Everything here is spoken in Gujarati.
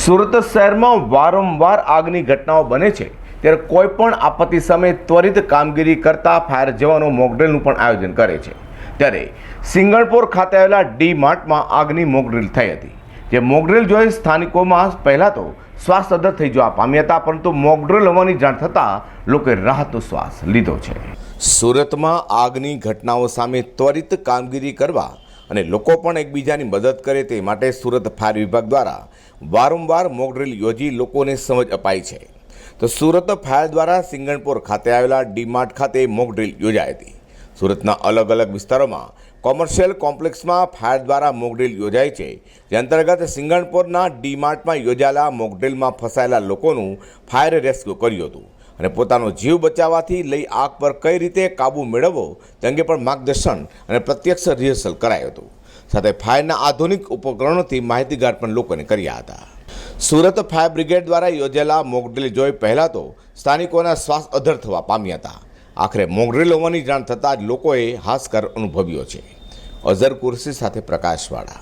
સુરત શહેરમાં વારંવાર આગની ઘટનાઓ બને છે. ત્યારે કોઈ પણ આપત્તિ સમયે ત્વરિત કામગીરી કરતા ફાયર જવાનો મોકડ્રીલનું પણ આયોજન કરે છે. ત્યારે સિંગણપોર ખાતે આવેલા ડી માર્ટમાં આગની મોકડ્રીલ થઈ હતી. જે મોકડ્રીલ જોઈ સ્થાનિકોમાં પહેલાં તો શ્વાસ અદર થઈ જવા પામ્યા હતા, પરંતુ મોકડ્રીલ હોવાની જાણ થતાં લોકોએ રાહતનો શ્વાસ લીધો છે. સુરતમાં આગની ઘટનાઓ સામે ત્વરિત કામગીરી કરવા અને લોકો પણ એકબીજાની મદદ કરે તે માટે સુરત ફાયર વિભાગ દ્વારા વારંવાર મોકડ્રીલ યોજી લોકોને સમજ અપાઈ છે. તો સુરત ફાયર દ્વારા સિંગણપોર ખાતે આવેલા ડીમાર્ટ ખાતે મોકડ્રીલ યોજાઈ હતી. સુરતના અલગ અલગ વિસ્તારોમાં કોમર્શિયલ કોમ્પ્લેક્સમાં ફાયર દ્વારા મોકડ્રીલ યોજાય છે. જે અંતર્ગત સિંગણપોરના ડીમાર્ટમાં યોજાયેલા મોકડ્રીલમાં ફસાયેલા લોકોનું ફાયર રેસ્ક્યુ કર્યું હતું. અને પોતાનો જીવ બચાવવાથી લઈ આગ પર કઈ રીતે કાબૂ મેળવવો, તે અંગે પણ માર્ગદર્શન અને પ્રત્યક્ષ રિહર્સલ કરાયું હતું. સાથે ફાયરના આધુનિક ઉપકરણોથી માહિતીગાર પણ લોકોને કર્યા હતા. સુરત ફાયર બ્રિગેડ દ્વારા યોજેલા મોકડ્રીલ જોઈ પહેલાં તો સ્થાનિકોના શ્વાસ અધર થવા પામ્યા હતા. આખરે મોકડ્રીલ હોવાની જાણ થતાં જ લોકોએ હાશકાર અનુભવ્યો છે. અઝર કુર્સી સાથે પ્રકાશવાળા.